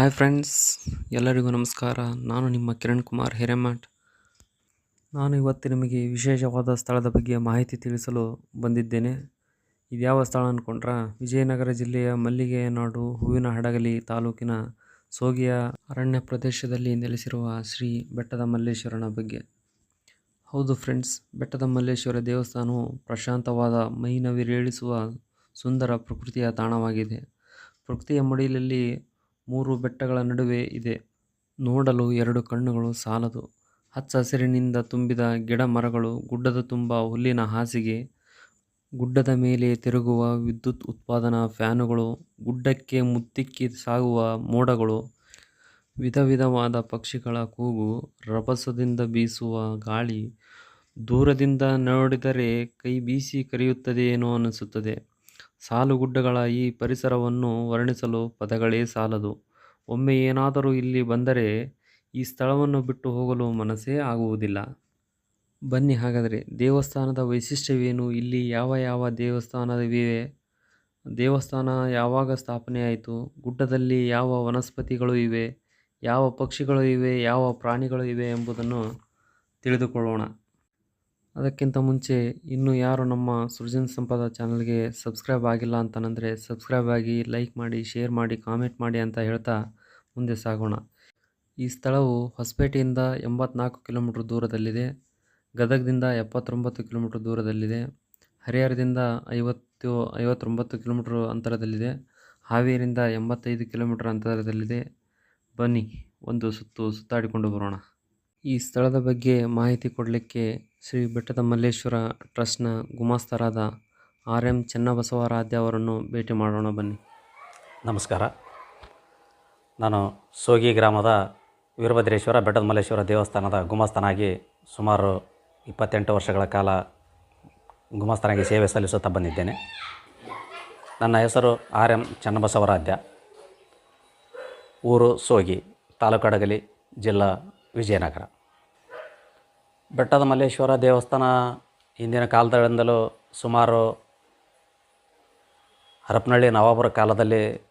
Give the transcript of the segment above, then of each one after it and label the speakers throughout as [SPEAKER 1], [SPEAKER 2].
[SPEAKER 1] Hi friends ಎಲ್ಲರಿಗೂ ನಮಸ್ಕಾರ. ನಾನು ನಿಮ್ಮ ಕಿರಣ್ ಕುಮಾರ್ ಹಿರೇಮಠ್. ನಾನು ಇವತ್ತು ನಿಮಗೆ ವಿಶೇಷವಾದ ಸ್ಥಳದ ಬಗ್ಗೆ ಮಾಹಿತಿ ತಿಳಿಸಲು ಬಂದಿದ್ದೇನೆ. ಇದು ಯಾವ ಸ್ಥಳ ಅಂದ್ಕೊಂಡ್ರೆ ವಿಜಯನಗರ ಜಿಲ್ಲೆಯ ಮಲ್ಲಿಗೆಯ ನಾಡು ಹೂವಿನ ಹಡಗಲಿ ತಾಲೂಕಿನ ಸೋಗಿಯ ಅರಣ್ಯ ಪ್ರದೇಶದಲ್ಲಿ ನೆಲೆಸಿರುವ ಶ್ರೀ ಬೆಟ್ಟದ ಮಲ್ಲೇಶ್ವರನ ಬಗ್ಗೆ. ಹೌದು ಫ್ರೆಂಡ್ಸ್ ಬೆಟ್ಟದ ಮಲ್ಲೇಶ್ವರ ದೇವಸ್ಥಾನವು ಪ್ರಶಾಂತವಾದ ಮೈನವಿರೇಳಿಸುವ ಸುಂದರ ಪ್ರಕೃತಿಯ ತಾಣವಾಗಿದೆ. ಪ್ರಕೃತಿಯ ಮಡಿಲಲ್ಲಿ ಮೂರು ಬೆಟ್ಟಗಳ ನಡುವೆ ಇದೆ. ನೋಡಲು ಎರಡು ಕಣ್ಣುಗಳು ಸಾಲದು. ಹಚ್ಚ ಹಸಿರಿನಿಂದ ತುಂಬಿದ ಗಿಡ ಮರಗಳು, ಗುಡ್ಡದ ತುಂಬ ಹುಲ್ಲಿನ ಹಾಸಿಗೆ, ಗುಡ್ಡದ ಮೇಲೆ ತಿರುಗುವ ವಿದ್ಯುತ್ ಉತ್ಪಾದನಾ ಫ್ಯಾನುಗಳು, ಗುಡ್ಡಕ್ಕೆ ಮುತ್ತಿಕ್ಕಿ ಸಾಗುವ ಮೋಡಗಳು ವಿಧ ವಿಧವಾದ ಪಕ್ಷಿಗಳ ಕೂಗು, ರಭಸದಿಂದ ಬೀಸುವ ಗಾಳಿ, ದೂರದಿಂದ ನೋಡಿದರೆ ಕೈ ಬೀಸಿ ಕರೆಯುತ್ತದೆಯೇನೋ ಅನಿಸುತ್ತದೆ. ಸಾಲುಗುಡ್ಡಗಳ ಈ ಪರಿಸರವನ್ನು ವರ್ಣಿಸಲು ಪದಗಳೇ ಸಾಲದು. ಒಮ್ಮೆ ಏನಾದರೂ ಇಲ್ಲಿ ಬಂದರೆ ಈ ಸ್ಥಳವನ್ನು ಬಿಟ್ಟು ಹೋಗಲು ಮನಸ್ಸೇ ಆಗುವುದಿಲ್ಲ. ಬನ್ನಿ ಹಾಗಾದರೆ, ದೇವಸ್ಥಾನದ ವೈಶಿಷ್ಟ್ಯವೇನು? ಇಲ್ಲಿ ಯಾವ ಯಾವ ದೇವಸ್ಥಾನವಿವೆ? ದೇವಸ್ಥಾನ ಯಾವಾಗ ಸ್ಥಾಪನೆಯಾಯಿತು ಗುಡ್ಡದಲ್ಲಿ ಯಾವ ವನಸ್ಪತಿಗಳು ಇವೆ? ಯಾವ ಪಕ್ಷಿಗಳು ಇವೆ? ಯಾವ ಪ್ರಾಣಿಗಳು ಇವೆ ಎಂಬುದನ್ನು ತಿಳಿದುಕೊಳ್ಳೋಣ. ಅದಕ್ಕಿಂತ ಮುಂಚೆ ಇನ್ನೂ ಯಾರು ನಮ್ಮ ಸೃಜನ್ ಸಂಪದ ಚಾನಲ್ಗೆ ಸಬ್ಸ್ಕ್ರೈಬ್ ಆಗಿಲ್ಲ ಅಂತಂದರೆ ಸಬ್ಸ್ಕ್ರೈಬ್ ಆಗಿ ಲೈಕ್ ಮಾಡಿ, ಶೇರ್ ಮಾಡಿ, ಕಾಮೆಂಟ್ ಮಾಡಿ ಅಂತ ಹೇಳ್ತಾ ಮುಂದೆ ಸಾಗೋಣ. ಈ ಸ್ಥಳವು ಹೊಸಪೇಟೆಯಿಂದ ಎಂಬತ್ನಾಲ್ಕು ಕಿಲೋಮೀಟ್ರ್ ದೂರದಲ್ಲಿದೆ. ಗದಗದಿಂದ ಎಪ್ಪತ್ತೊಂಬತ್ತು ಕಿಲೋಮೀಟ್ರ್ ದೂರದಲ್ಲಿದೆ. ಹರಿಹರದಿಂದ ಐವತ್ತು, ಐವತ್ತೊಂಬತ್ತು ಕಿಲೋಮೀಟ್ರ್ ಅಂತರದಲ್ಲಿದೆ. ಹಾವೇರಿಂದ ಎಂಬತ್ತೈದು ಕಿಲೋಮೀಟ್ರ್ ಅಂತರದಲ್ಲಿದೆ. ಬನ್ನಿ, ಒಂದು ಸುತ್ತು ಸುತ್ತಾಡಿಕೊಂಡು ಬರೋಣ. ಈ ಸ್ಥಳದ ಬಗ್ಗೆ ಮಾಹಿತಿ ಕೊಡಲಿಕ್ಕೆ ಶ್ರೀ ಬೆಟ್ಟದ ಮಲ್ಲೇಶ್ವರ ಟ್ರಸ್ಟ್ನ ಗುಮಾಸ್ತರಾದ ಆರ್ ಎಂ ಚೆನ್ನಬಸವರಾಧ್ಯ ಅವರನ್ನು ಭೇಟಿ ಮಾಡೋಣ ಬನ್ನಿ.
[SPEAKER 2] ನಮಸ್ಕಾರ. ನಾನು ಸೋಗಿ ಗ್ರಾಮದ ವೀರಭದ್ರೇಶ್ವರ ಬೆಟ್ಟದ ಮಲ್ಲೇಶ್ವರ ದೇವಸ್ಥಾನದ ಗುಮಾಸ್ತನಾಗಿ ಸುಮಾರು ಇಪ್ಪತ್ತೆಂಟು ವರ್ಷಗಳ ಕಾಲ ಗುಮಾಸ್ತನಾಗಿ ಸೇವೆ ಸಲ್ಲಿಸುತ್ತಾ ಬಂದಿದ್ದೇನೆ. ನನ್ನ ಹೆಸರು ಆರ್ ಎಂ ಚನ್ನಬಸವರಾಧ್ಯ, ಊರು ಸೋಗಿ, ತಾಲೂಕು ಅಡಗಲಿ, ಜಿಲ್ಲಾ ವಿಜಯನಗರ. ಬೆಟ್ಟದ ಮಲ್ಲೇಶ್ವರ ದೇವಸ್ಥಾನ ಹಿಂದಿನ ಕಾಲದಿಂದಲೂ ಸುಮಾರು ಹರಪನಹಳ್ಳಿ ನವಾಬರ ಕಾಲದಲ್ಲಿ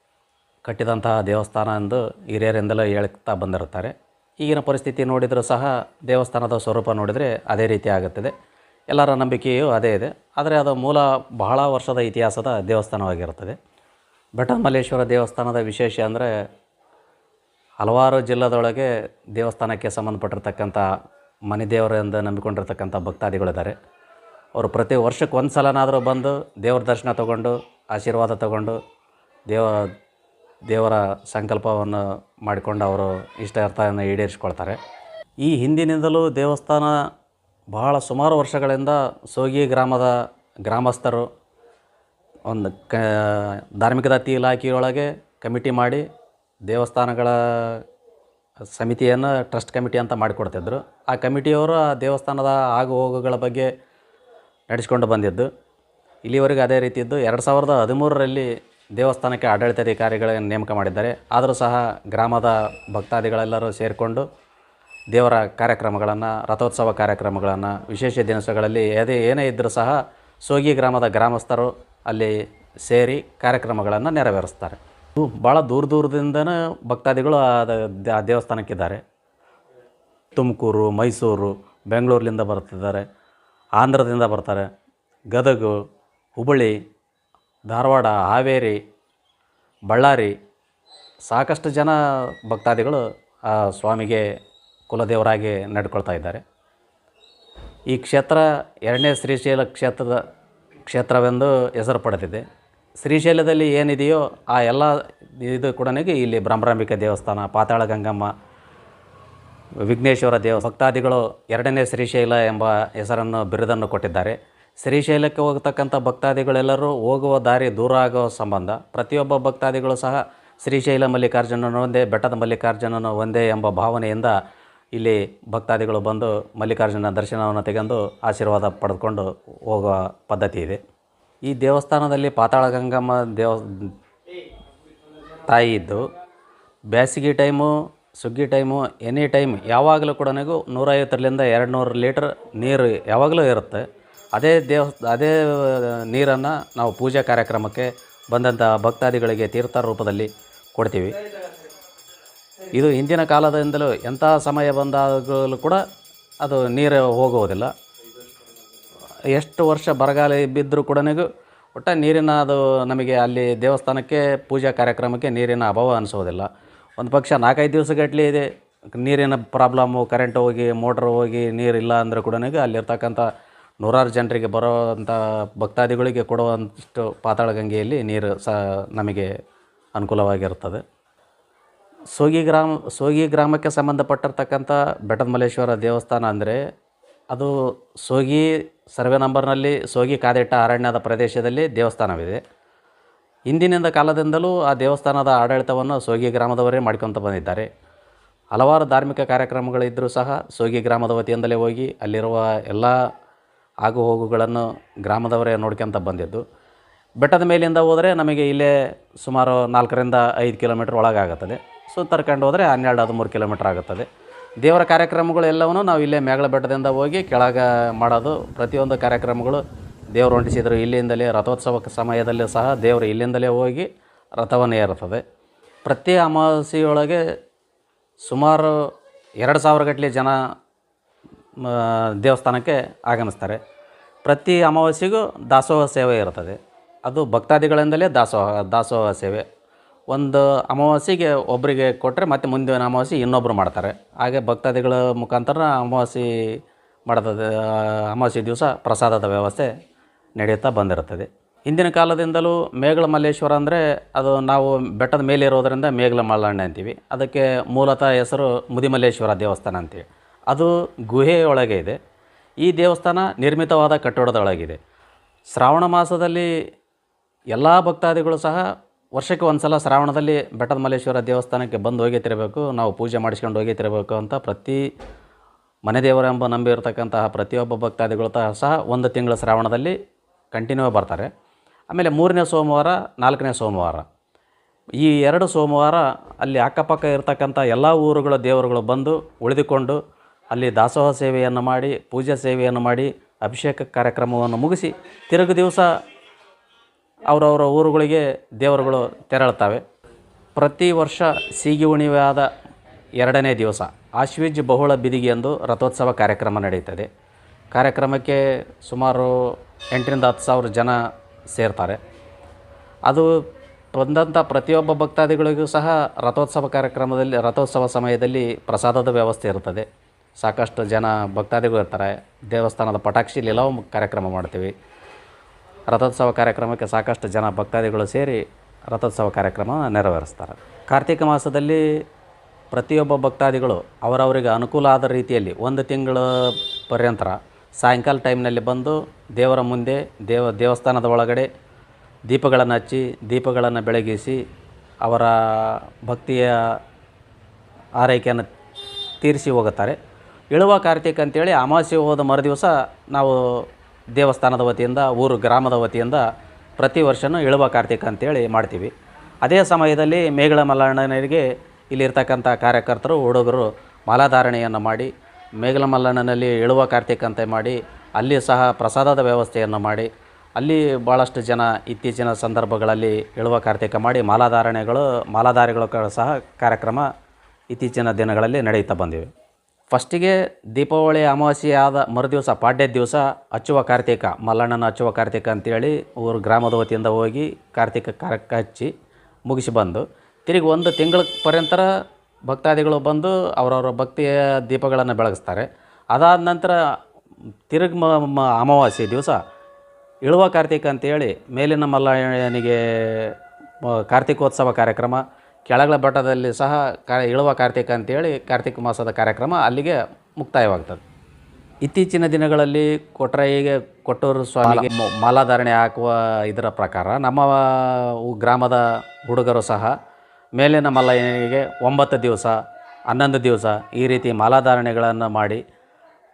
[SPEAKER 2] ಕಟ್ಟಿದಂತಹ ದೇವಸ್ಥಾನ ಎಂದು ಹಿರಿಯರಿಂದಲೂ ಹೇಳ್ತಾ ಬಂದಿರುತ್ತಾರೆ. ಈಗಿನ ಪರಿಸ್ಥಿತಿ ನೋಡಿದರೂ ಸಹ ದೇವಸ್ಥಾನದ ಸ್ವರೂಪ ನೋಡಿದರೆ ಅದೇ ರೀತಿ ಆಗುತ್ತದೆ. ಎಲ್ಲರ ನಂಬಿಕೆಯೂ ಅದೇ ಇದೆ. ಆದರೆ ಅದು ಮೂಲ ಬಹಳ ವರ್ಷದ ಇತಿಹಾಸದ ದೇವಸ್ಥಾನವಾಗಿರುತ್ತದೆ. ಬೆಟ್ಟದ ಮಲ್ಲೇಶ್ವರ ದೇವಸ್ಥಾನದ ವಿಶೇಷ ಅಂದರೆ ಹಲವಾರು ಜಿಲ್ಲೆದೊಳಗೆ ದೇವಸ್ಥಾನಕ್ಕೆ ಸಂಬಂಧಪಟ್ಟಿರ್ತಕ್ಕಂಥ ಮನೆ ದೇವರೆಂದು ನಂಬಿಕೊಂಡಿರ್ತಕ್ಕಂಥ ಭಕ್ತಾದಿಗಳಿದ್ದಾರೆ. ಅವರು ಪ್ರತಿ ವರ್ಷಕ್ಕೆ ಒಂದು ಸಲನಾದರೂ ಬಂದು ದೇವ್ರ ದರ್ಶನ ತಗೊಂಡು, ಆಶೀರ್ವಾದ ತಗೊಂಡು ದೇವ, ದೇವರ ಸಂಕಲ್ಪವನ್ನು ಮಾಡಿಕೊಂಡು ಅವರು ಇಷ್ಟಾರ್ಥವನ್ನು ಈಡೇರಿಸ್ಕೊಳ್ತಾರೆ. ಈ ಹಿಂದಿನಿಂದಲೂ ದೇವಸ್ಥಾನ ಬಹಳ ಸುಮಾರು ವರ್ಷಗಳಿಂದ ಸೋಗಿ ಗ್ರಾಮದ ಗ್ರಾಮಸ್ಥರು ಒಂದು ಕ, ಧಾರ್ಮಿಕ ದತ್ತಿ ಇಲಾಖೆಯೊಳಗೆ ಕಮಿಟಿ ಮಾಡಿ ದೇವಸ್ಥಾನಗಳ ಸಮಿತಿಯನ್ನು ಟ್ರಸ್ಟ್ ಕಮಿಟಿ ಅಂತ ಮಾಡಿಕೊಡ್ತಿದ್ರು. ಆ ಕಮಿಟಿಯವರು ಆ ದೇವಸ್ಥಾನದ ಆಗು ಹೋಗುಗಳ ಬಗ್ಗೆ ನಡೆಸ್ಕೊಂಡು ಬಂದಿದ್ದು. ಇಲ್ಲಿವರೆಗೆ ಅದೇ ರೀತಿ ಇದ್ದು ಎರಡು ಸಾವಿರದ ಹದಿಮೂರರಲ್ಲಿ ದೇವಸ್ಥಾನಕ್ಕೆ ಆಡಳಿತಾಧಿಕಾರಿಗಳನ್ನು ನೇಮಕ ಮಾಡಿದ್ದಾರೆ. ಆದರೂ ಸಹ ಗ್ರಾಮದ ಭಕ್ತಾದಿಗಳೆಲ್ಲರೂ ಸೇರಿಕೊಂಡು ದೇವರ ಕಾರ್ಯಕ್ರಮಗಳನ್ನು, ರಥೋತ್ಸವ ಕಾರ್ಯಕ್ರಮಗಳನ್ನು, ವಿಶೇಷ ದಿನಸಗಳಲ್ಲಿ ಅದೇ ಏನೇ ಇದ್ದರೂ ಸಹ ಸೋಗಿ ಗ್ರಾಮದ ಗ್ರಾಮಸ್ಥರು ಅಲ್ಲಿ ಸೇರಿ ಕಾರ್ಯಕ್ರಮಗಳನ್ನು ನೆರವೇರಿಸ್ತಾರೆ. ಭಾಳ ದೂರ ದೂರದಿಂದನೇ ಭಕ್ತಾದಿಗಳು ಆ ದೇವಸ್ಥಾನಕ್ಕಿದ್ದಾರೆ. ತುಮಕೂರು, ಮೈಸೂರು, ಬೆಂಗಳೂರಿನಿಂದ ಬರ್ತಿದ್ದಾರೆ. ಆಂಧ್ರದಿಂದ ಬರ್ತಾರೆ. ಗದಗ, ಹುಬ್ಬಳ್ಳಿ, ಧಾರವಾಡ, ಹಾವೇರಿ, ಬಳ್ಳಾರಿ ಸಾಕಷ್ಟು ಜನ ಭಕ್ತಾದಿಗಳು ಆ ಸ್ವಾಮಿಗೆ ಕುಲದೇವರಾಗಿ ನಡ್ಕೊಳ್ತಾ ಇದ್ದಾರೆ. ಈ ಕ್ಷೇತ್ರ ಎರಡನೇ ಶ್ರೀಶೈಲ ಕ್ಷೇತ್ರದ ಕ್ಷೇತ್ರವೆಂದು ಹೆಸರು ಪಡೆದಿದೆ. ಶ್ರೀಶೈಲದಲ್ಲಿ ಏನಿದೆಯೋ ಆ ಎಲ್ಲ ಇದು ಕೂಡ ಇಲ್ಲಿ ಬ್ರಹ್ಮರಾಂಬಿಕೆ ದೇವಸ್ಥಾನ, ಪಾತಾಳ ಗಂಗಮ್ಮ, ವಿಘ್ನೇಶ್ವರ ದೇವ, ಭಕ್ತಾದಿಗಳು ಎರಡನೇ ಶ್ರೀಶೈಲ ಎಂಬ ಹೆಸರನ್ನು, ಬಿರುದನ್ನು ಕೊಟ್ಟಿದ್ದಾರೆ. ಶ್ರೀಶೈಲಕ್ಕೆ ಹೋಗತಕ್ಕಂಥ ಭಕ್ತಾದಿಗಳೆಲ್ಲರೂ ಹೋಗುವ ದಾರಿ ದೂರ ಆಗೋ ಸಂಬಂಧ. ಪ್ರತಿಯೊಬ್ಬ ಭಕ್ತಾದಿಗಳು ಸಹ ಶ್ರೀಶೈಲ ಮಲ್ಲಿಕಾರ್ಜುನನು ಒಂದೇ, ಬೆಟ್ಟದ ಮಲ್ಲಿಕಾರ್ಜುನನು ಒಂದೇ ಎಂಬ ಭಾವನೆಯಿಂದ ಇಲ್ಲಿ ಭಕ್ತಾದಿಗಳು ಬಂದು ಮಲ್ಲಿಕಾರ್ಜುನ ದರ್ಶನವನ್ನು ತೆಗೆದು ಆಶೀರ್ವಾದ ಪಡೆದುಕೊಂಡು ಹೋಗುವ ಪದ್ಧತಿ ಇದೆ. ಈ ದೇವಸ್ಥಾನದಲ್ಲಿ ಪಾತಾಳ ಗಂಗಮ್ಮ ದೇವ ತಾಯಿ ಇದ್ದು ಬೇಸಿಗೆ ಟೈಮು, ಸುಗ್ಗಿ ಟೈಮು, ಎನಿ ಟೈಮ್ ಯಾವಾಗಲೂ ಕೂಡ ನೂರೈವತ್ತರಿಂದ ಎರಡು ನೂರು ಲೀಟ್ರ್ ನೀರು ಯಾವಾಗಲೂ ಇರುತ್ತೆ. ಅದೇ ದೇವ, ಅದೇ ನೀರನ್ನು ನಾವು ಪೂಜಾ ಕಾರ್ಯಕ್ರಮಕ್ಕೆ ಬಂದಂಥ ಭಕ್ತಾದಿಗಳಿಗೆ ತೀರ್ಥ ರೂಪದಲ್ಲಿ ಕೊಡ್ತೀವಿ. ಇದು ಹಿಂದಿನ ಕಾಲದಿಂದಲೂ ಎಂಥ ಸಮಯ ಬಂದಾಗಲೂ ಕೂಡ ಅದು ನೀರು ಹೋಗುವುದಿಲ್ಲ. ಎಷ್ಟು ವರ್ಷ ಬರಗಾಲ ಬಿದ್ದರೂ ಕೂಡ ಒಟ್ಟ ನೀರಿನ ಅದು ನಮಗೆ ಅಲ್ಲಿ ದೇವಸ್ಥಾನಕ್ಕೆ ಪೂಜಾ ಕಾರ್ಯಕ್ರಮಕ್ಕೆ ನೀರಿನ ಅಭಾವ ಅನಿಸೋದಿಲ್ಲ. ಒಂದು ಪಕ್ಷ ನಾಲ್ಕೈದು ದಿವಸಗಟ್ಟಲೆ ಇದೆ. ನೀರಿನ ಪ್ರಾಬ್ಲಮ್ಮು ಕರೆಂಟ್ ಹೋಗಿ ಮೋಟ್ರ್ ಹೋಗಿ ನೀರಿಲ್ಲ ಅಂದರೆ ಕೂಡ ಅಲ್ಲಿರ್ತಕ್ಕಂಥ ನೂರಾರು ಜನರಿಗೆ ಬರೋವಂಥ ಭಕ್ತಾದಿಗಳಿಗೆ ಕೊಡುವಂಥ ಪಾತಾಳ ಗಂಗೆಯಲ್ಲಿ ನೀರು ಸಹ ನಮಗೆ ಅನುಕೂಲವಾಗಿರುತ್ತದೆ. ಸೋಗಿ ಗ್ರಾಮ, ಸೋಗಿ ಗ್ರಾಮಕ್ಕೆ ಸಂಬಂಧಪಟ್ಟಿರ್ತಕ್ಕಂಥ ಬೆಟ್ಟದ ಮಲ್ಲೇಶ್ವರ ದೇವಸ್ಥಾನ ಅಂದರೆ ಅದು ಸೋಗಿ ಸರ್ವೆ ನಂಬರ್ನಲ್ಲಿ ಸೋಗಿ ಕಾದಿಟ್ಟ ಅರಣ್ಯದ ಪ್ರದೇಶದಲ್ಲಿ ದೇವಸ್ಥಾನವಿದೆ. ಹಿಂದಿನಿಂದ ಕಾಲದಿಂದಲೂ ಆ ದೇವಸ್ಥಾನದ ಆಡಳಿತವನ್ನು ಸೋಗಿ ಗ್ರಾಮದವರೇ ಮಾಡ್ಕೊತ ಬಂದಿದ್ದಾರೆ. ಹಲವಾರು ಧಾರ್ಮಿಕ ಕಾರ್ಯಕ್ರಮಗಳಿದ್ದರೂ ಸಹ ಸೋಗಿ ಗ್ರಾಮದ ವತಿಯಿಂದಲೇ ಹೋಗಿ ಅಲ್ಲಿರುವ ಎಲ್ಲ ಆಗು ಹೋಗುಗಳನ್ನು ಗ್ರಾಮದವರೇ ನೋಡ್ಕೊತ ಬಂದಿದ್ದು. ಬೆಟ್ಟದ ಮೇಲಿಂದ ಹೋದರೆ ನಮಗೆ ಇಲ್ಲೇ ಸುಮಾರು ನಾಲ್ಕರಿಂದ ಐದು ಕಿಲೋಮೀಟ್ರ್ ಒಳಗಾಗುತ್ತದೆ. ಸುತ್ತರ್ಕೊಂಡು ಹೋದರೆ ಹನ್ನೆರಡು ಹದಿಮೂರು ಕಿಲೋಮೀಟ್ರ್ ಆಗುತ್ತದೆ. ದೇವರ ಕಾರ್ಯಕ್ರಮಗಳು ಎಲ್ಲವನ್ನೂ ನಾವು ಇಲ್ಲೇ ಮೇಗಳ ಬೆಟ್ಟದಿಂದ ಹೋಗಿ ಕೆಳಗೆ ಮಾಡೋದು. ಪ್ರತಿಯೊಂದು ಕಾರ್ಯಕ್ರಮಗಳು ದೇವರು ಹೊಂಟಿಸಿದರು ಇಲ್ಲಿಂದಲೇ, ರಥೋತ್ಸವ ಸಮಯದಲ್ಲಿ ಸಹ ದೇವರು ಇಲ್ಲಿಂದಲೇ ಹೋಗಿ ರಥವನ್ನು ಏರುತ್ತದೆ. ಪ್ರತಿ ಅಮಾವಾಸ್ಯೆಯೊಳಗೆ ಸುಮಾರು ಎರಡು ಸಾವಿರ ಗಟ್ಟಲೆ ಜನ ದೇವಸ್ಥಾನಕ್ಕೆ ಆಗಮಿಸ್ತಾರೆ. ಪ್ರತಿ ಅಮಾವಾಸ್ಯೆಗೂ ದಾಸೋಹ ಸೇವೆ ಇರ್ತದೆ ಅದು ಭಕ್ತಾದಿಗಳಿಂದಲೇ ದಾಸೋಹ ದಾಸೋಹ ಸೇವೆ. ಒಂದು ಅಮಾವಾಸ್ಯೆಗೆ ಒಬ್ಬರಿಗೆ ಕೊಟ್ಟರೆ ಮತ್ತೆ ಮುಂದಿನ ಅಮಾವಾಸ್ಯೆ ಇನ್ನೊಬ್ಬರು ಮಾಡ್ತಾರೆ. ಹಾಗೆ ಭಕ್ತಾದಿಗಳ ಮುಖಾಂತರ ಅಮಾವಾಸ್ಯೆ ಮಾಡೋದ, ಅಮಾವಾಸ್ಯೆ ದಿವಸ ಪ್ರಸಾದದ ವ್ಯವಸ್ಥೆ ನಡೆಯುತ್ತಾ ಬಂದಿರುತ್ತದೆ. ಹಿಂದಿನ ಕಾಲದಿಂದಲೂ ಮೇಘಲ ಮಲ್ಲೇಶ್ವರ ಅಂದರೆ ಅದು ನಾವು ಬೆಟ್ಟದ ಮೇಲೆ ಇರೋದರಿಂದ ಮೇಘಲ ಮಲ್ಲಣ್ಣ ಅಂತೀವಿ. ಅದಕ್ಕೆ ಮೂಲತಃ ಹೆಸರು ಮುದಿಮಲ್ಲೇಶ್ವರ ದೇವಸ್ಥಾನ ಅಂತೀವಿ. ಅದು ಗುಹೆಯೊಳಗೆ ಇದೆ. ಈ ದೇವಸ್ಥಾನ ನಿರ್ಮಿತವಾದ ಕಟ್ಟಡದೊಳಗಿದೆ. ಶ್ರಾವಣ ಮಾಸದಲ್ಲಿ ಎಲ್ಲ ಭಕ್ತಾದಿಗಳು ಸಹ ವರ್ಷಕ್ಕೆ ಒಂದು ಸಲ ಶ್ರಾವಣದಲ್ಲಿ ಬೆಟ್ಟದ ಮಲ್ಲೇಶ್ವರ ದೇವಸ್ಥಾನಕ್ಕೆ ಬಂದು ಹೋಗಿತಿರಬೇಕು, ನಾವು ಪೂಜೆ ಮಾಡಿಸ್ಕೊಂಡು ಹೋಗಿತಿರಬೇಕು ಅಂತ ಪ್ರತಿ ಮನೆ ದೇವರೆಂಬ ನಂಬಿರ್ತಕ್ಕಂತಹ ಪ್ರತಿಯೊಬ್ಬ ಭಕ್ತಾದಿಗಳು ಸಹ ಒಂದು ತಿಂಗಳ ಶ್ರಾವಣದಲ್ಲಿ ಕಂಟಿನ್ಯೂ ಬರ್ತಾರೆ. ಆಮೇಲೆ ಮೂರನೇ ಸೋಮವಾರ, ನಾಲ್ಕನೇ ಸೋಮವಾರ. ಈ ಎರಡು ಸೋಮವಾರ ಅಲ್ಲಿ ಅಕ್ಕಪಕ್ಕ ಇರತಕ್ಕಂಥ ಎಲ್ಲ ಊರುಗಳ ದೇವರುಗಳು ಬಂದು ಉಳಿದುಕೊಂಡು ಅಲ್ಲಿ ದಾಸೋಹ ಸೇವೆಯನ್ನು ಮಾಡಿ, ಪೂಜಾ ಸೇವೆಯನ್ನು ಮಾಡಿ, ಅಭಿಷೇಕ ಕಾರ್ಯಕ್ರಮವನ್ನು ಮುಗಿಸಿ, ತಿರುಗು ದಿವಸ ಅವರವರ ಊರುಗಳಿಗೆ ದೇವರುಗಳು ತೆರಳುತ್ತವೆ. ಪ್ರತಿ ವರ್ಷ ಸೀಗಿ ಹುಣ್ಣಿಮೆಯಾದ ಎರಡನೇ ದಿವಸ ಆಶ್ವಿಜ್ ಬಹುಳ ಬಿದಿಗೆಯಂದು ರಥೋತ್ಸವ ಕಾರ್ಯಕ್ರಮ ನಡೆಯುತ್ತದೆ. ಕಾರ್ಯಕ್ರಮಕ್ಕೆ ಸುಮಾರು ಎಂಟರಿಂದ ಹತ್ತು ಸಾವಿರ ಜನ ಸೇರ್ತಾರೆ. ಅದು ಬಂದಂಥ ಪ್ರತಿಯೊಬ್ಬ ಭಕ್ತಾದಿಗಳಿಗೂ ಸಹ ರಥೋತ್ಸವ ಕಾರ್ಯಕ್ರಮದಲ್ಲಿ, ರಥೋತ್ಸವ ಸಮಯದಲ್ಲಿ ಪ್ರಸಾದದ ವ್ಯವಸ್ಥೆ ಇರ್ತದೆ ಸಾಕಷ್ಟು ಜನ ಭಕ್ತಾದಿಗಳು ಇರ್ತಾರೆ. ದೇವಸ್ಥಾನದ ಪಟಾಕ್ಷಿ ಲೀಲಾ ಕಾರ್ಯಕ್ರಮ ಮಾಡ್ತೀವಿ. ರಥೋತ್ಸವ ಕಾರ್ಯಕ್ರಮಕ್ಕೆ ಸಾಕಷ್ಟು ಜನ ಭಕ್ತಾದಿಗಳು ಸೇರಿ ರಥೋತ್ಸವ ಕಾರ್ಯಕ್ರಮ ನೆರವೇರಿಸ್ತಾರೆ. ಕಾರ್ತಿಕ ಮಾಸದಲ್ಲಿ ಪ್ರತಿಯೊಬ್ಬ ಭಕ್ತಾದಿಗಳು ಅವರವರಿಗೆ ಅನುಕೂಲ ಆದ ರೀತಿಯಲ್ಲಿ ಒಂದು ತಿಂಗಳ ಪರ್ಯಂತರ ಸಾಯಂಕಾಲ ಟೈಮ್ನಲ್ಲಿ ಬಂದು ದೇವರ ಮುಂದೆ ದೇವ ದೇವಸ್ಥಾನದ ಒಳಗಡೆ ದೀಪಗಳನ್ನು ಹಚ್ಚಿ ದೀಪಗಳನ್ನು ಬೆಳಗಿಸಿ ಅವರ ಭಕ್ತಿಯ ಆರೈಕೆಯನ್ನು ತೀರಿಸಿ ಹೋಗುತ್ತಾರೆ. ಇಳುವ ಕಾರ್ತಿಕ್ ಅಂತೇಳಿ ಅಮಾವಾಸ್ಯೆ ಹೋದ ಮರುದಿವಸ ನಾವು ದೇವಸ್ಥಾನದ ವತಿಯಿಂದ, ಊರು ಗ್ರಾಮದ ವತಿಯಿಂದ ಪ್ರತಿ ವರ್ಷವೂ ಇಳುವ ಕಾರ್ತಿಕ ಅಂತೇಳಿ ಮಾಡ್ತೀವಿ. ಅದೇ ಸಮಯದಲ್ಲಿ ಮೇಗಳ ಮಲ್ಲಣ್ಣನಿಗೆ ಇಲ್ಲಿರ್ತಕ್ಕಂಥ ಕಾರ್ಯಕರ್ತರು, ಹುಡುಗರು ಮಾಲಾಧಾರಣೆಯನ್ನು ಮಾಡಿ, ಮೇಘಲ ಮಲ್ಲಣ್ಣನಲ್ಲಿ ಇಳುವ ಕಾರ್ತಿಕ ಅಂತ ಮಾಡಿ, ಅಲ್ಲಿ ಸಹ ಪ್ರಸಾದದ ವ್ಯವಸ್ಥೆಯನ್ನು ಮಾಡಿ, ಅಲ್ಲಿ ಭಾಳಷ್ಟು ಜನ ಇತ್ತೀಚಿನ ಸಂದರ್ಭಗಳಲ್ಲಿ ಇಳುವ ಕಾರ್ತಿಕ ಮಾಡಿ ಮಾಲಾಧಾರಣೆಗಳು, ಮಾಲಾಧಾರಿಗಳು ಸಹ ಕಾರ್ಯಕ್ರಮ ಇತ್ತೀಚಿನ ದಿನಗಳಲ್ಲಿ ನಡೆಯುತ್ತಾ ಬಂದಿವೆ. ಫಸ್ಟಿಗೆ ದೀಪಾವಳಿ ಅಮಾವಾಸ್ಯೆ ಆದ ಮರುದಿವಸ, ಪಾಡ್ಯ ದಿವಸ ಹಚ್ಚುವ ಕಾರ್ತಿಕ, ಮಲ್ಲಣ್ಣನ ಹಚ್ಚುವ ಕಾರ್ತಿಕ ಅಂತೇಳಿ ಊರು ಗ್ರಾಮದ ವತಿಯಿಂದ ಹೋಗಿ ಕಾರ್ತಿಕ ಕಾರ್ಯಕ್ಕೆ ಹಚ್ಚಿ ಮುಗಿಸಿ ಬಂದು, ತಿರುಗಿ ಒಂದು ತಿಂಗಳ ಪರ್ಯಂತರ ಭಕ್ತಾದಿಗಳು ಬಂದು ಅವರವರ ಭಕ್ತಿಯ ದೀಪಗಳನ್ನು ಬೆಳಗಿಸ್ತಾರೆ. ಅದಾದ ನಂತರ ತಿರುಗಿ ಮ ಅಮಾವಾಸ್ಯೆ ದಿವಸ ಇಳುವ ಕಾರ್ತಿಕ ಅಂತೇಳಿ ಮೇಲಿನ ಮಲ್ಲಯ್ಯನಿಗೆ ಕಾರ್ತಿಕೋತ್ಸವ ಕಾರ್ಯಕ್ರಮ ಕೆಳಗಲ ಬಟ್ಟದಲ್ಲಿ ಸಹ ಕ ಇಳುವ ಕಾರ್ತಿಕ ಅಂತೇಳಿ ಕಾರ್ತಿಕ ಮಾಸದ ಕಾರ್ಯಕ್ರಮ ಅಲ್ಲಿಗೆ ಮುಕ್ತಾಯವಾಗ್ತದೆ. ಇತ್ತೀಚಿನ ದಿನಗಳಲ್ಲಿ ಕೊಟ್ರಯ್ಯಗೆ ಕೊಟ್ಟೂರು ಸ್ವಾಮಿಗೆ ಮಾಲಾಧಾರಣೆ ಹಾಕುವ ಇದರ ಪ್ರಕಾರ ನಮ್ಮ ಗ್ರಾಮದ ಹುಡುಗರು ಸಹ ಮೇಲಿನ ಮಲ್ಲಯ್ಯನಿಗೆ ಒಂಬತ್ತು ದಿವಸ ಹನ್ನೊಂದು ದಿವಸ ಈ ರೀತಿ ಮಾಲಾಧಾರಣೆಗಳನ್ನು ಮಾಡಿ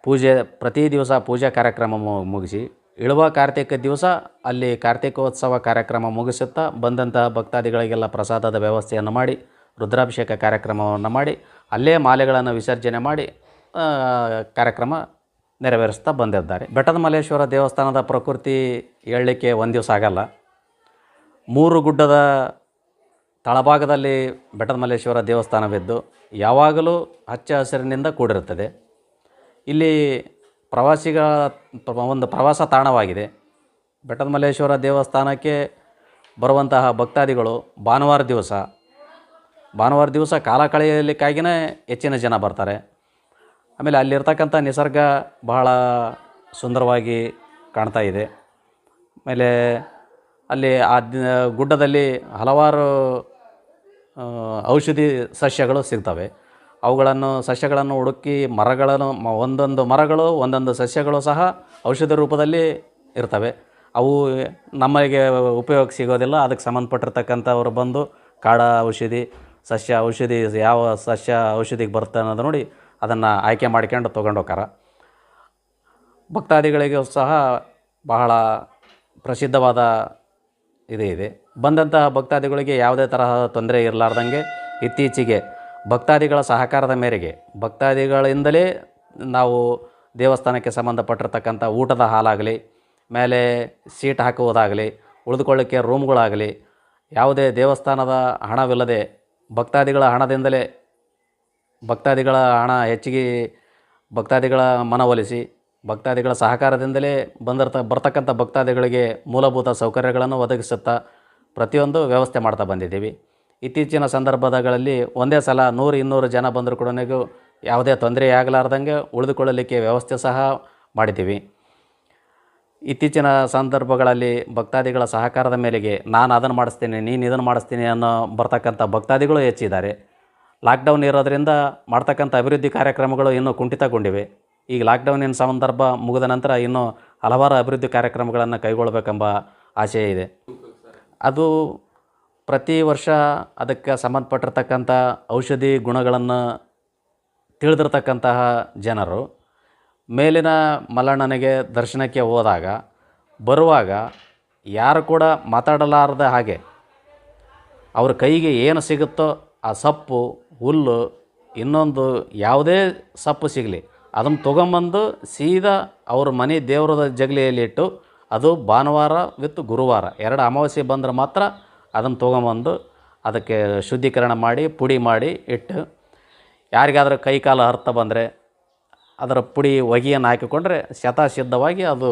[SPEAKER 2] ಪೂಜೆ ಪ್ರತಿ ದಿವಸ ಪೂಜಾ ಕಾರ್ಯಕ್ರಮ ಮುಗಿಸಿ ಇಳುವ ಕಾರ್ತಿಕ ದಿವಸ, ಅಲ್ಲಿ ಕಾರ್ತಿಕೋತ್ಸವ ಕಾರ್ಯಕ್ರಮ ಮುಗಿಸುತ್ತಾ ಬಂದಂತಹ ಭಕ್ತಾದಿಗಳಿಗೆಲ್ಲ ಪ್ರಸಾದದ ವ್ಯವಸ್ಥೆಯನ್ನು ಮಾಡಿ, ರುದ್ರಾಭಿಷೇಕ ಕಾರ್ಯಕ್ರಮವನ್ನು ಮಾಡಿ, ಅಲ್ಲೇ ಮಾಲೆಗಳನ್ನು ವಿಸರ್ಜನೆ ಮಾಡಿ ಕಾರ್ಯಕ್ರಮ ನೆರವೇರಿಸ್ತಾ ಬಂದಿದ್ದಾರೆ. ಬೆಟ್ಟದ ಮಲ್ಲೇಶ್ವರ ದೇವಸ್ಥಾನದ ಪ್ರಕೃತಿ ಹೇಳಲಿಕ್ಕೆ ಒಂದು ದಿವಸ ಆಗಲ್ಲ. ಮೂರು ಗುಡ್ಡದ ತಳಭಾಗದಲ್ಲಿ ಬೆಟ್ಟದ ಮಲ್ಲೇಶ್ವರ ದೇವಸ್ಥಾನವಿದ್ದು, ಯಾವಾಗಲೂ ಹಚ್ಚ ಹಸಿರಿನಿಂದ ಕೂಡಿರುತ್ತದೆ. ಇಲ್ಲಿ ಪ್ರವಾಸಿಗ ಪ್ರ- ಒಂದು ಪ್ರವಾಸ ತಾಣವಾಗಿದೆ. ಬೆಟ್ಟದ ಮಲ್ಲೇಶ್ವರ ದೇವಸ್ಥಾನಕ್ಕೆ ಬರುವಂತಹ ಭಕ್ತಾದಿಗಳು ಭಾನುವಾರ ದಿವಸ. ಭಾನುವಾರ ದಿವಸ ಕಾಲ ಕಳೆಯಲಿಕ್ಕಾಗಿಯೇ ಹೆಚ್ಚಿನ ಜನ ಬರ್ತಾರೆ. ಆಮೇಲೆ ಅಲ್ಲಿರ್ತಕ್ಕಂಥ ನಿಸರ್ಗ ಬಹಳ ಸುಂದರವಾಗಿ ಕಾಣ್ತಾ ಇದೆ. ಆಮೇಲೆ ಅಲ್ಲಿ ಆ ಗುಡ್ಡದಲ್ಲಿ ಹಲವಾರು ಔಷಧಿ ಸಸ್ಯಗಳು ಸಿಗ್ತವೆ. ಅವುಗಳನ್ನು ಸಸ್ಯಗಳನ್ನು ಹುಡುಕಿ ಮರಗಳನ್ನು ಒಂದೊಂದು ಮರಗಳು, ಒಂದೊಂದು ಸಸ್ಯಗಳು ಸಹ ಔಷಧ ರೂಪದಲ್ಲಿ ಇರ್ತವೆ. ಅವು ನಮಗೆ ಉಪಯೋಗ ಸಿಗೋದಿಲ್ಲ. ಅದಕ್ಕೆ ಸಂಬಂಧಪಟ್ಟಿರ್ತಕ್ಕಂಥವ್ರು ಬಂದು ಕಾಡ ಔಷಧಿ, ಸಸ್ಯ ಔಷಧಿ, ಯಾವ ಸಸ್ಯ ಔಷಧಿಗೆ ಬರುತ್ತೆ ಅನ್ನೋದು ನೋಡಿ ಅದನ್ನು ಆಯ್ಕೆ ಮಾಡ್ಕೊಂಡು ತೊಗೊಂಡು ಹೋಗಾರ ಭಕ್ತಾದಿಗಳಿಗೂ ಸಹ ಬಹಳ ಪ್ರಸಿದ್ಧವಾದ ಇದೇ ಇದೆ. ಬಂದಂತಹ ಭಕ್ತಾದಿಗಳಿಗೆ ಯಾವುದೇ ತರಹದ ತೊಂದರೆ ಇರಲಾರ್ದಂಗೆ ಇತ್ತೀಚೆಗೆ ಭಕ್ತಾದಿಗಳ ಸಹಕಾರದ ಮೇರೆಗೆ, ಭಕ್ತಾದಿಗಳಿಂದಲೇ ನಾವು ದೇವಸ್ಥಾನಕ್ಕೆ ಸಂಬಂಧಪಟ್ಟಿರ್ತಕ್ಕಂಥ ಊಟದ ಹಾಲಾಗಲಿ, ಮೇಲೆ ಸೀಟ್ ಹಾಕುವುದಾಗಲಿ, ಉಳಿದುಕೊಳ್ಳಿಕ್ಕೆ ರೂಮ್ಗಳಾಗಲಿ, ಯಾವುದೇ ದೇವಸ್ಥಾನದ ಹಣವಿಲ್ಲದೆ ಭಕ್ತಾದಿಗಳ ಹಣದಿಂದಲೇ, ಭಕ್ತಾದಿಗಳ ಹಣ ಹೆಚ್ಚಿಗೆ ಭಕ್ತಾದಿಗಳ ಮನವೊಲಿಸಿ ಭಕ್ತಾದಿಗಳ ಸಹಕಾರದಿಂದಲೇ ಬಂದಿರ್ತ, ಬರ್ತಕ್ಕಂಥ ಭಕ್ತಾದಿಗಳಿಗೆ ಮೂಲಭೂತ ಸೌಕರ್ಯಗಳನ್ನು ಒದಗಿಸುತ್ತಾ ಪ್ರತಿಯೊಂದು ವ್ಯವಸ್ಥೆ ಮಾಡ್ತಾ ಬಂದಿದ್ದೀವಿ. ಇತ್ತೀಚಿನ ಸಂದರ್ಭಗಳಲ್ಲಿ ಒಂದೇ ಸಲ ನೂರು ಇನ್ನೂರು ಜನ ಬಂದರೂ ಕೂಡ ಯಾವುದೇ ತೊಂದರೆ ಆಗಲಾರ್ದಂಗೆ ಉಳಿದುಕೊಳ್ಳಲಿಕ್ಕೆ ವ್ಯವಸ್ಥೆ ಸಹ ಮಾಡಿದ್ದೀವಿ. ಇತ್ತೀಚಿನ ಸಂದರ್ಭಗಳಲ್ಲಿ ಭಕ್ತಾದಿಗಳ ಸಹಕಾರದ ಮೇಲೆಗೆ ನಾನು ಅದನ್ನು ಮಾಡಿಸ್ತೀನಿ, ನೀನು ಇದನ್ನು ಮಾಡಿಸ್ತೀನಿ ಅನ್ನೋ ಬರ್ತಕ್ಕಂಥ ಭಕ್ತಾದಿಗಳು ಹೆಚ್ಚಿದ್ದಾರೆ. ಲಾಕ್ಡೌನ್ ಇರೋದರಿಂದ ಮಾಡ್ತಕ್ಕಂಥ ಅಭಿವೃದ್ಧಿ ಕಾರ್ಯಕ್ರಮಗಳು ಇನ್ನೂ ಕುಂಠಿತಗೊಂಡಿವೆ. ಈಗ ಲಾಕ್ಡೌನಿನ ಸಂದರ್ಭ ಮುಗಿದ ನಂತರ ಇನ್ನೂ ಹಲವಾರು ಅಭಿವೃದ್ಧಿ ಕಾರ್ಯಕ್ರಮಗಳನ್ನು ಕೈಗೊಳ್ಳಬೇಕೆಂಬ ಆಶಯ ಇದೆ. ಅದು ಪ್ರತಿ ವರ್ಷ ಅದಕ್ಕೆ ಸಂಬಂಧಪಟ್ಟಿರ್ತಕ್ಕಂಥ ಔಷಧಿ ಗುಣಗಳನ್ನು ತಿಳಿದಿರ್ತಕ್ಕಂತಹ ಜನರು ಮೇಲಿನ ಮಲ್ಲಣ್ಣನಿಗೆ ದರ್ಶನಕ್ಕೆ ಹೋದಾಗ, ಬರುವಾಗ ಯಾರು ಕೂಡ ಮಾತಾಡಲಾರದ ಹಾಗೆ ಅವ್ರ ಕೈಗೆ ಏನು ಸಿಗುತ್ತೋ ಆ ಸೊಪ್ಪು, ಹುಲ್ಲು, ಇನ್ನೊಂದು ಯಾವುದೇ ಸೊಪ್ಪು ಸಿಗಲಿ, ಅದನ್ನು ತೊಗೊಂಬಂದು ಸೀದಾ ಅವ್ರ ಮನೆ ದೇವರದ ಜಗಲಿಯಲ್ಲಿಟ್ಟು ಅದು ಭಾನುವಾರ ವಿತ್ ಗುರುವಾರ ಎರಡು ಅಮಾವಾಸ್ಯೆ ಬಂದ್ರೆ ಮಾತ್ರ ಅದನ್ನು ತೊಗೊಂಬಂದು ಅದಕ್ಕೆ ಶುದ್ಧೀಕರಣ ಮಾಡಿ ಪುಡಿ ಮಾಡಿ ಇಟ್ಟು ಯಾರಿಗಾದರೂ ಕೈ ಕಾಲು ಅರ್ಥ ಬಂದರೆ ಅದರ ಪುಡಿ ಹೊಗೆಯನ್ನು ಹಾಕಿಕೊಂಡ್ರೆ ಶತಸಿದ್ಧವಾಗಿ ಅದು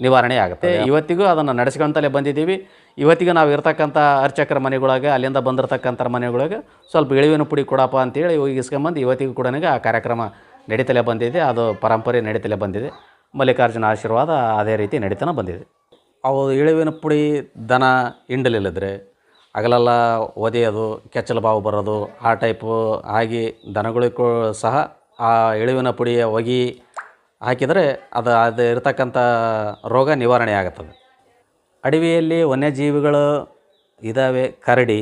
[SPEAKER 2] ನಿವಾರಣೆ ಆಗುತ್ತೆ. ಇವತ್ತಿಗೂ ಅದನ್ನು ನಡೆಸ್ಕೊಂತಲೇ ಬಂದಿದ್ದೀವಿ. ಇವತ್ತಿಗೂ ನಾವು ಇರ್ತಕ್ಕಂಥ ಅರ್ಚಕರ ಮನೆಗಳಾಗೆ ಅಲ್ಲಿಂದ ಬಂದಿರತಕ್ಕಂಥ ಮನೆಗಳಿಗೆ ಸ್ವಲ್ಪ ಇಳಿವಿನ ಪುಡಿ ಕೊಡಪ್ಪ ಅಂತೇಳಿ ಇಸ್ಕೊಂಬಂದು ಇವತ್ತಿಗೂ ಕೂಡ ಆ ಕಾರ್ಯಕ್ರಮ ನಡೀತಲೇ ಬಂದಿದೆ. ಅದು ಪರಂಪರೆ ನಡೀತಲೇ ಬಂದಿದೆ. ಮಲ್ಲಿಕಾರ್ಜುನ ಆಶೀರ್ವಾದ ಅದೇ ರೀತಿ ನಡೀತಾನೆ ಬಂದಿದೆ. ಅವು ಇಳಿವಿನ ಪುಡಿ ದನ ಹಿಂಡಲಿಲ್ಲದ್ರೆ ಹಗಲೆಲ್ಲ ಒದೆಯೋದು, ಕೆಚ್ಚಲು ಬಾವು ಬರೋದು, ಆ ಟೈಪು ಆಗಿ ದನಗಳಿಗೂ ಸಹ ಆ ಇಳಿವಿನ ಪುಡಿಯ ಒಗಿ ಹಾಕಿದರೆ ಅದು ಅದು ಇರತಕ್ಕಂಥ ರೋಗ ನಿವಾರಣೆ ಆಗುತ್ತದೆ. ಅಡವಿಯಲ್ಲಿ ವನ್ಯಜೀವಿಗಳು ಇದ್ದಾವೆ ಕರಡಿ,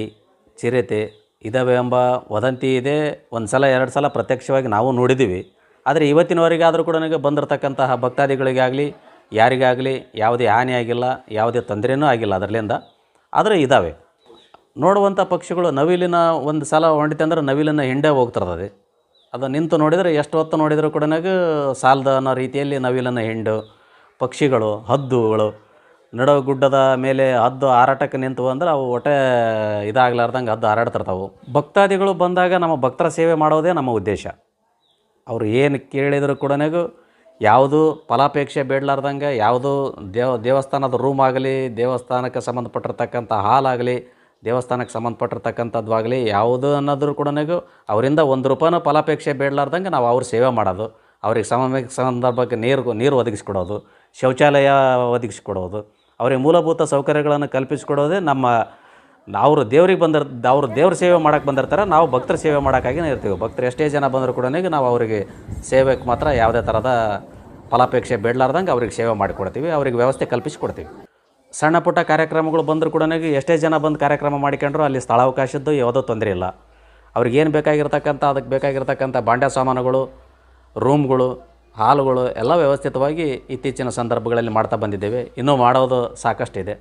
[SPEAKER 2] ಚಿರತೆ ಇದ್ದಾವೆ ಎಂಬ ವದಂತಿ ಇದೆ. ಒಂದು ಸಲ, ಎರಡು ಸಲ ಪ್ರತ್ಯಕ್ಷವಾಗಿ ನಾವು ನೋಡಿದ್ದೀವಿ. ಆದರೆ ಇವತ್ತಿನವರೆಗಾದರೂ ಕೂಡ ನನಗೆ ಬಂದಿರತಕ್ಕಂತಹ ಭಕ್ತಾದಿಗಳಿಗಾಗಲಿ ಯಾರಿಗಾಗಲಿ ಯಾವುದೇ ಹಾನಿ ಆಗಿಲ್ಲ, ಯಾವುದೇ ತೊಂದರೆನೂ ಆಗಿಲ್ಲ ಅದರಲ್ಲಿಂದ. ಆದರೆ ಇದ್ದಾವೆ ನೋಡುವಂಥ ಪಕ್ಷಿಗಳು ನವಿಲಿನ ಒಂದು ಸಲ ಹೊಂಡಿತೆ ಅಂದ್ರೆ ನವಿಲಿನ ಹಿಂಡೆ ಹೋಗ್ತಿರ್ತದೆ. ಅದು ನಿಂತು ನೋಡಿದರೆ ಎಷ್ಟು ಹೊತ್ತು ನೋಡಿದರೂ ಕೂಡ ಸಾಲದ ಅನ್ನೋ ರೀತಿಯಲ್ಲಿ ನವಿಲಿನ ಹಿಂಡು, ಪಕ್ಷಿಗಳು, ಹದ್ದುಗಳು ನಡು ಗುಡ್ಡದ ಮೇಲೆ ಹದ್ದು ಹಾರಾಟಕ್ಕೆ ನಿಂತು ಅಂದ್ರೆ ಅವು ಒಟ್ಟೆ ಇದಾಗಲಾರ್ದಂಗೆ ಹದ್ದು ಹಾರಾಡ್ತಿರ್ತಾವೆ. ಭಕ್ತಾದಿಗಳು ಬಂದಾಗ ನಮ್ಮ ಭಕ್ತರ ಸೇವೆ ಮಾಡೋದೇ ನಮ್ಮ ಉದ್ದೇಶ. ಅವರು ಏನು ಕೇಳಿದರೂ ಕೂಡ ಯಾವುದು ಫಲಾಪೇಕ್ಷೆ ಬೇಡಲಾರ್ದಂಗೆ, ಯಾವುದು ದೇವ, ದೇವಸ್ಥಾನದ ರೂಮ್ ಆಗಲಿ, ದೇವಸ್ಥಾನಕ್ಕೆ ಸಂಬಂಧಪಟ್ಟಿರ್ತಕ್ಕಂಥ ಆಗಲಿ, ದೇವಸ್ಥಾನಕ್ಕೆ ಸಂಬಂಧಪಟ್ಟಿರ್ತಕ್ಕಂಥದ್ದು ಆಗಲಿ ಯಾವುದು ಅನ್ನೋದ್ರ ಕೂಡ ಅವರಿಂದ ಒಂದು ರೂಪಾಯಿನೂ ಫಲಾಪೇಕ್ಷೆ ಬೇಡಲಾರ್ದಂಗೆ ನಾವು ಅವ್ರ ಸೇವೆ ಮಾಡೋದು. ಅವ್ರಿಗೆ ಸಮಯಕ್ಕೆ ಸಂದರ್ಭಕ್ಕೆ ನೀರು ನೀರು ಒದಗಿಸ್ಕೊಡೋದು, ಶೌಚಾಲಯ ಒದಗಿಸ್ಕೊಡೋದು. ಅವರಿಗೆ ಮೂಲಭೂತ ಸೌಕರ್ಯಗಳನ್ನು ಕಲ್ಪಿಸಿಕೊಡೋದೇ ನಮ್ಮ ಅವರು ದೇವ್ರಿಗೆ ಬಂದಿರ್, ಅವ್ರು ದೇವ್ರ ಸೇವೆ ಮಾಡೋಕ್ಕೆ ಬಂದಿರ್ತಾರೆ, ನಾವು ಭಕ್ತರ ಸೇವೆ ಮಾಡೋಕ್ಕಾಗಿನೇ ಇರ್ತೀವಿ. ಭಕ್ತರು ಎಷ್ಟೇ ಜನ ಬಂದರೂ ಕೂಡ ನಾವು ಅವರಿಗೆ ಸೇವೆಗೆ ಮಾತ್ರ ಯಾವುದೇ ಥರದ ಫಲಾಪೇಕ್ಷೆ ಬೇಡಲಾರ್ದಂಗೆ ಅವ್ರಿಗೆ ಸೇವೆ ಮಾಡಿಕೊಡ್ತೀವಿ, ಅವ್ರಿಗೆ ವ್ಯವಸ್ಥೆ ಕಲ್ಪಿಸಿಕೊಡ್ತೀವಿ. ಸಣ್ಣ ಪುಟ್ಟ ಕಾರ್ಯಕ್ರಮಗಳು ಬಂದರೂ ಕೂಡ ಎಷ್ಟೇ ಜನ ಬಂದು ಕಾರ್ಯಕ್ರಮ ಮಾಡಿಕೊಂಡ್ರು ಅಲ್ಲಿ ಸ್ಥಳಾವಕಾಶದ್ದು ಯಾವುದೋ ತೊಂದರೆ ಇಲ್ಲ. ಅವ್ರಿಗೆ ಏನು ಬೇಕಾಗಿರ್ತಕ್ಕಂಥ, ಅದಕ್ಕೆ ಬೇಕಾಗಿರ್ತಕ್ಕಂಥ ಬಾಂಡ್ಯ ಸಾಮಾನುಗಳು, ರೂಮ್ಗಳು, ಹಾಲುಗಳು ಎಲ್ಲ ವ್ಯವಸ್ಥಿತವಾಗಿ ಇತ್ತೀಚಿನ ಸಂದರ್ಭಗಳಲ್ಲಿ ಮಾಡ್ತಾ ಬಂದಿದ್ದೇವೆ. ಇನ್ನೂ ಮಾಡೋದು ಸಾಕಷ್ಟಿದೆ.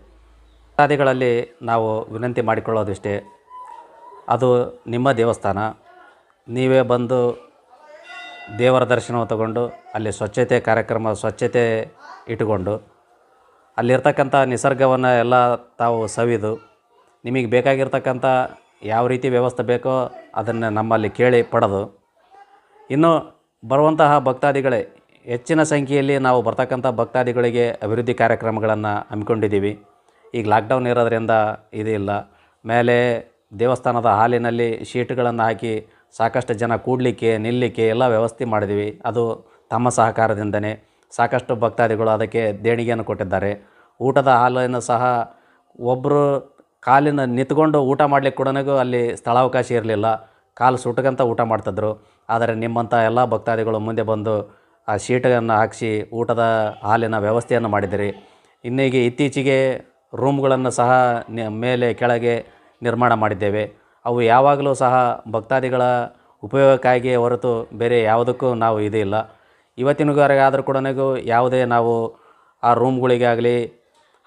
[SPEAKER 2] ಭಕ್ತಾದಿಗಳಲ್ಲಿ ನಾವು ವಿನಂತಿ ಮಾಡಿಕೊಳ್ಳೋದಿಷ್ಟೇ. ಅದು ನಿಮ್ಮ ದೇವಸ್ಥಾನ. ನೀವೇ ಬಂದು ದೇವರ ದರ್ಶನ ತಗೊಂಡು ಅಲ್ಲಿ ಸ್ವಚ್ಛತೆ ಕಾರ್ಯಕ್ರಮ ಸ್ವಚ್ಛತೆ ಇಟ್ಟುಕೊಂಡು ಅಲ್ಲಿರ್ತಕ್ಕಂಥ ನಿಸರ್ಗವನ್ನು ಎಲ್ಲ ತಾವು ಸವಿದು ನಿಮಗೆ ಬೇಕಾಗಿರ್ತಕ್ಕಂಥ ಯಾವ ರೀತಿ ವ್ಯವಸ್ಥೆ ಬೇಕೋ ಅದನ್ನು ನಮ್ಮಲ್ಲಿ ಕೇಳಿ ಪಡೆದು ಇನ್ನು ಬರುವಂತಹ ಭಕ್ತಾದಿಗಳೇ, ಹೆಚ್ಚಿನ ಸಂಖ್ಯೆಯಲ್ಲಿ ನಾವು ಬರ್ತಕ್ಕಂಥ ಭಕ್ತಾದಿಗಳಿಗೆ ಅಭಿವೃದ್ಧಿ ಕಾರ್ಯಕ್ರಮಗಳನ್ನು ಹಮ್ಮಿಕೊಂಡಿದ್ದೀವಿ. ಈಗ ಲಾಕ್ಡೌನ್ ಇರೋದ್ರಿಂದ ಇದಿಲ್ಲ ಮೇಲೆ ದೇವಸ್ಥಾನದ ಹಾಲಿನಲ್ಲಿ ಶೀಟ್ಗಳನ್ನು ಹಾಕಿ ಸಾಕಷ್ಟು ಜನ ಕೂಡಲಿಕ್ಕೆ ನಿಲ್ಲಲಿಕ್ಕೆ ಎಲ್ಲ ವ್ಯವಸ್ಥೆ ಮಾಡಿದ್ವಿ. ಅದು ತಮ್ಮ ಸಹಕಾರದಿಂದನೇ. ಸಾಕಷ್ಟು ಭಕ್ತಾದಿಗಳು ಅದಕ್ಕೆ ದೇಣಿಗೆಯನ್ನು ಕೊಟ್ಟಿದ್ದಾರೆ. ಊಟದ ಹಾಲನ್ನು ಸಹ ಒಬ್ಬರು ಕಾಲಿನ ನಿಂತ್ಕೊಂಡು ಊಟ ಮಾಡಲಿಕ್ಕೆ ಕೂಡ ಅಲ್ಲಿ ಸ್ಥಳಾವಕಾಶ ಇರಲಿಲ್ಲ. ಕಾಲು ಸುಟ್ಕಂತ ಊಟ ಮಾಡ್ತಿದ್ರು. ಆದರೆ ನಿಮ್ಮಂಥ ಎಲ್ಲ ಭಕ್ತಾದಿಗಳು ಮುಂದೆ ಬಂದು ಆ ಶೀಟನ್ನು ಹಾಕಿಸಿ ಊಟದ ಹಾಲಿನ ವ್ಯವಸ್ಥೆಯನ್ನು ಮಾಡಿದಿರಿ. ಇನ್ನೀಗ ಇತ್ತೀಚೆಗೆ ರೂಮ್ಗಳನ್ನು ಸಹ ಮೇಲೆ, ಕೆಳಗೆ ನಿರ್ಮಾಣ ಮಾಡಿದ್ದೇವೆ. ಅವು ಯಾವಾಗಲೂ ಸಹ ಭಕ್ತಾದಿಗಳ ಉಪಯೋಗಕ್ಕಾಗಿಯೇ ಹೊರತು ಬೇರೆ ಯಾವುದಕ್ಕೂ ನಾವು ಇದಿಲ್ಲ ಇವತ್ತಿನವರೆಗಾದರೂ ಕೂಡ ಯಾವುದೇ ನಾವು ಆ ರೂಮ್ಗಳಿಗಾಗಲಿ,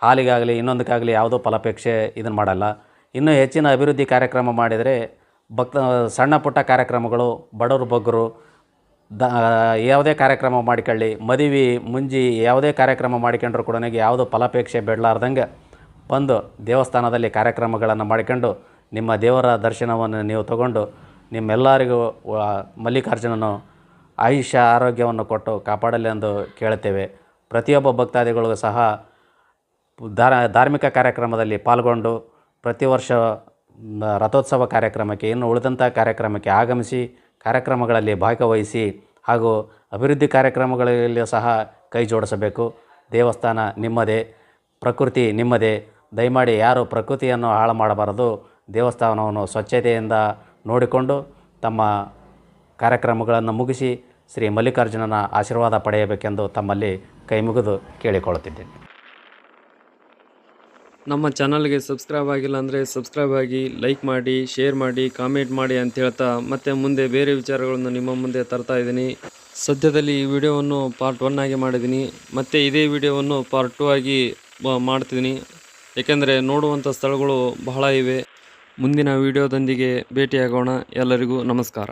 [SPEAKER 2] ಹಾಲಿಗಾಗಲಿ, ಇನ್ನೊಂದಕ್ಕಾಗಲಿ ಯಾವುದೋ ಫಲಾಪೇಕ್ಷೆ ಇದನ್ನು ಮಾಡಲ್ಲ. ಇನ್ನೂ ಹೆಚ್ಚಿನ ಅಭಿವೃದ್ಧಿ ಕಾರ್ಯಕ್ರಮ ಮಾಡಿದರೆ ಭಕ್ತ, ಸಣ್ಣ ಪುಟ್ಟ ಕಾರ್ಯಕ್ರಮಗಳು, ಬಡವರು ಬಗ್ಗರು, ದ, ಯಾವುದೇ ಕಾರ್ಯಕ್ರಮ ಮಾಡಿಕೊಳ್ಳಿ, ಮದುವೆ, ಮುಂಜಿ ಯಾವುದೇ ಕಾರ್ಯಕ್ರಮ ಮಾಡಿಕೊಂಡ್ರು ಕೂಡ ಯಾವುದೋ ಫಲಾಪೇಕ್ಷೆ ಬೇಡಲಾರ್ದಂಗೆ ಬಂದು ದೇವಸ್ಥಾನದಲ್ಲಿ ಕಾರ್ಯಕ್ರಮಗಳನ್ನು ಮಾಡಿಕೊಂಡು ನಿಮ್ಮ ದೇವರ ದರ್ಶನವನ್ನು ನೀವು ತಗೊಂಡು ನಿಮ್ಮೆಲ್ಲರಿಗೂ ಮಲ್ಲಿಕಾರ್ಜುನನು ಆಯುಷ್ಯ ಆರೋಗ್ಯವನ್ನು ಕೊಟ್ಟು ಕಾಪಾಡಲಿ ಎಂದು ಕೇಳುತ್ತೇವೆ. ಪ್ರತಿಯೊಬ್ಬ ಭಕ್ತಾದಿಗಳಿಗೂ ಸಹ ಧಾರ, ಧಾರ್ಮಿಕ ಕಾರ್ಯಕ್ರಮದಲ್ಲಿ ಪಾಲ್ಗೊಂಡು ಪ್ರತಿ ವರ್ಷ ರಥೋತ್ಸವ ಕಾರ್ಯಕ್ರಮಕ್ಕೆ, ಇನ್ನು ಉಳಿದಂಥ ಕಾರ್ಯಕ್ರಮಕ್ಕೆ ಆಗಮಿಸಿ ಕಾರ್ಯಕ್ರಮಗಳಲ್ಲಿ ಭಾಗವಹಿಸಿ ಹಾಗೂ ಅಭಿವೃದ್ಧಿ ಕಾರ್ಯಕ್ರಮಗಳಲ್ಲಿಯೂ ಸಹ ಕೈ ಜೋಡಿಸಬೇಕು. ದೇವಸ್ಥಾನ ನಿಮ್ಮದೇ, ಪ್ರಕೃತಿ ನಿಮ್ಮದೇ. ದಯಮಾಡಿ ಯಾರು ಪ್ರಕೃತಿಯನ್ನು ಹಾಳು ಮಾಡಬಾರದು, ದೇವಸ್ಥಾನವನ್ನು ಸ್ವಚ್ಛತೆಯಿಂದ ನೋಡಿಕೊಂಡು ತಮ್ಮ ಕಾರ್ಯಕ್ರಮಗಳನ್ನು ಮುಗಿಸಿ ಶ್ರೀ ಮಲ್ಲಿಕಾರ್ಜುನನ ಆಶೀರ್ವಾದ ಪಡೆಯಬೇಕೆಂದು ತಮ್ಮಲ್ಲಿ ಕೈಮುಗಿದು ಕೇಳಿಕೊಳ್ಳುತ್ತಿದ್ದೇನೆ.
[SPEAKER 1] ನಮ್ಮ ಚಾನಲ್ಗೆ ಸಬ್ಸ್ಕ್ರೈಬ್ ಆಗಿಲ್ಲ ಅಂದರೆ ಸಬ್ಸ್ಕ್ರೈಬ್ ಆಗಿ, ಲೈಕ್ ಮಾಡಿ, ಶೇರ್ ಮಾಡಿ, ಕಾಮೆಂಟ್ ಮಾಡಿ ಅಂತ ಹೇಳ್ತಾ ಮತ್ತೆ ಮುಂದೆ ಬೇರೆ ವಿಚಾರಗಳನ್ನು ನಿಮ್ಮ ಮುಂದೆ ತರ್ತಾ ಇದ್ದೀನಿ. ಸದ್ಯದಲ್ಲಿ ಈ ವಿಡಿಯೋವನ್ನು ಪಾರ್ಟ್ ಒನ್ ಆಗಿ ಮಾಡಿದ್ದೀನಿ. ಮತ್ತು ಇದೇ ವಿಡಿಯೋವನ್ನು ಪಾರ್ಟ್ ಟೂ ಆಗಿ ಮಾಡ್ತಿದ್ದೀನಿ. ಏಕೆಂದರೆ ನೋಡುವಂಥ ಸ್ಥಳಗಳು ಬಹಳ ಇವೆ. ಮುಂದಿನ ವಿಡಿಯೋದೊಂದಿಗೆ ಭೇಟಿಯಾಗೋಣ. ಎಲ್ಲರಿಗೂ ನಮಸ್ಕಾರ.